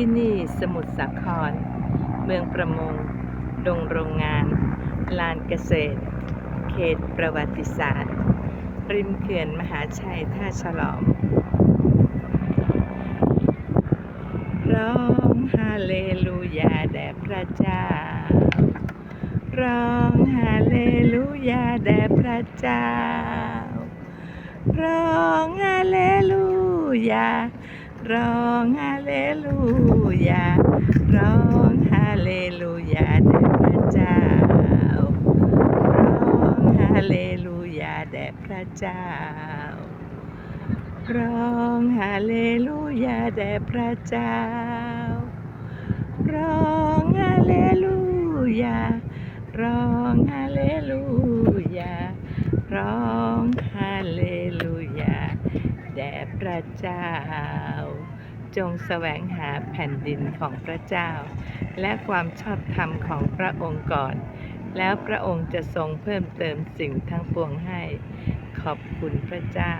ที่นี่สมุทรสาคร เมืองประมง ดงโรงงาน ลานเกษตร เขตประวัติศาสตร์ ริมเขื่อนมหาชัยท่าฉลอม ร้องฮาเลลูยาแด่พระเจ้า ร้องฮาเลลูยาแด่พระเจ้า ร้องฮาเลลูยา ร้องฮาเลลูยา ร้องฮาเลลูยาแด่พระเจ้า ร้องฮาเลลูยาแด่พระเจ้า ร้องฮาเลลูยาแด่พระเจ้า ร้องฮาเลลูยา ร้องฮาเลลูยา ร้อง ระเจ้า จงแสวงหาแผ่นดินของพระเจ้า และความชอบธรรมของพระองค์ก่อน แล้วพระองค์จะทรงเพิ่มเติมสิ่งทั้งปวงให้ ขอบคุณพระเจ้า